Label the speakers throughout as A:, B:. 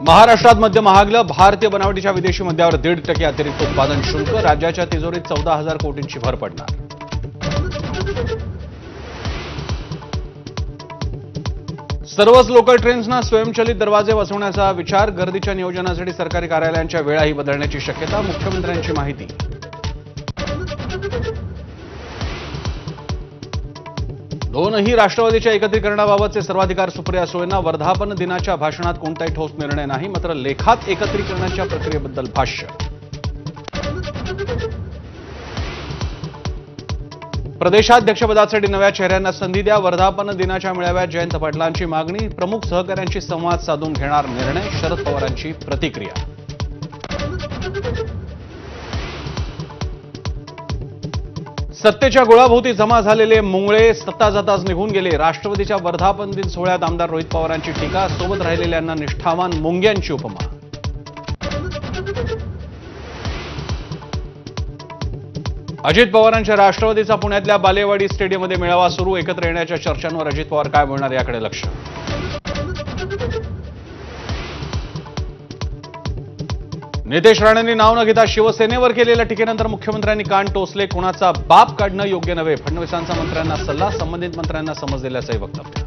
A: महाराष्ट्रात मद्य महागलं भारतीय बनावटीच्या विदेशी मद्यावर दीड टक्के अतिरिक्त उत्पादन शुल्क राज्याच्या तिजोरीत चौदा हजार कोटींची भर पडणार. सर्वच लोकल ट्रेन्सना स्वयंचलित दरवाजे बसवण्याचा विचार गर्दीच्या नियोजनासाठी सरकारी कार्यालयांच्या वेळाही बदलण्याची शक्यता मुख्यमंत्र्यांची माहिती. दोनही राष्ट्रवादीच्या एकत्रीकरणाबाबतचे सर्वाधिकार सुप्रिया सुळेंना वर्धापन दिनाच्या भाषणात कोणताही ठोस निर्णय नाही मात्र लेखात एकत्रीकरणाच्या प्रक्रियेबद्दल भाष्य. प्रदेशाध्यक्षपदासाठी नव्या चेहऱ्यांना संधी द्या वर्धापन दिनाच्या मेळाव्यात जयंत पाटलांची मागणी प्रमुख सहकाऱ्यांशी संवाद साधून घेणार निर्णय शरद पवारांची प्रतिक्रिया. सत्तेच्या गोळाभोवती जमा झालेले मुंगळे सत्ता जाताच निघून गेले. राष्ट्रवादीच्या वर्धापन दिन सोहळ्यात आमदार रोहित पवारांची टीका सोबत राहिलेल्यांना निष्ठावान मुंग्यांची उपमा. अजित पवारांच्या राष्ट्रवादीचा पुण्यातल्या बालेवाडी स्टेडियममध्ये मेळावा सुरू. एकत्र येण्याच्या चर्चांवर अजित पवार काय बोलणार याकडे लक्ष. नितेश राणेंनी नाव न घेता शिवसेनेवर केलेल्या टीकेनंतर मुख्यमंत्र्यांनी कान टोचले. कुणाचा बाप काढणं योग्य नव्हे फडणवीसांचा मंत्र्यांना सल्ला संबंधित मंत्र्यांना समज दिल्याचंही वक्तव्य.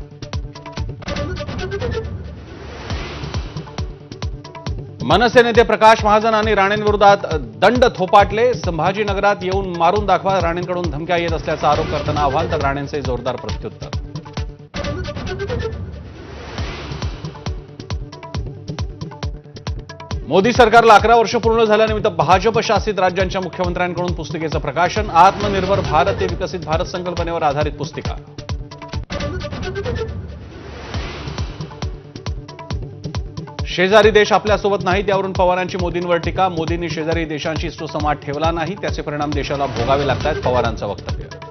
A: मनसे नेते प्रकाश महाजन आणि राणेंविरोधात दंड थोपाटले. संभाजीनगरात येऊन मारून दाखवा राणेंकडून धमक्या येत असल्याचा आरोप करताना आव्हान तर राणेंचे जोरदार प्रत्युत्तर. मोदी सरकारला अकरा वर्ष पूर्ण झाल्यानिमित्त भाजप शासित राज्यांच्या मुख्यमंत्र्यांकडून पुस्तिकेचं प्रकाशन आत्मनिर्भर भारत हे विकसित भारत संकल्पनेवर आधारित पुस्तिका. शेजारी देश आपल्यासोबत नाहीत यावरून पवारांची मोदींवर टीका. मोदींनी शेजारी देशांशी सुसंवाद ठेवला नाही त्याचे परिणाम देशाला भोगावे लागतात पवारांचं वक्तव्य.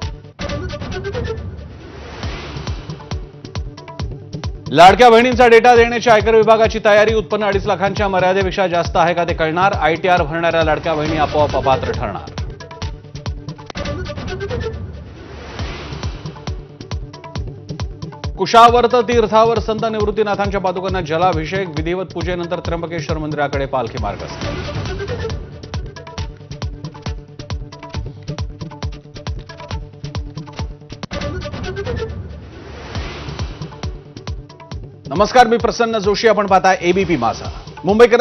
A: लाडक्या बहिणींचा डेटा देण्याची आयकर विभागाची तयारी उत्पन्न अडीच लाखांच्या मर्यादेपेक्षा जास्त आहे का ते कळणार? आयटीआर भरणाऱ्या लाडक्या बहिणी आपोआप अपात्र ठरणार. कुशावर्त तीर्थावर संत निवृत्तीनाथांच्या पादुकांना जलाभिषेक विधिवत पूजेनंतर त्र्यंबकेश्वर मंदिराकडे पालखी मार्ग असतो नमस्कार मी प्रसन्न जोशी. आपण पाहता एबीपी माझा. मुंबईकर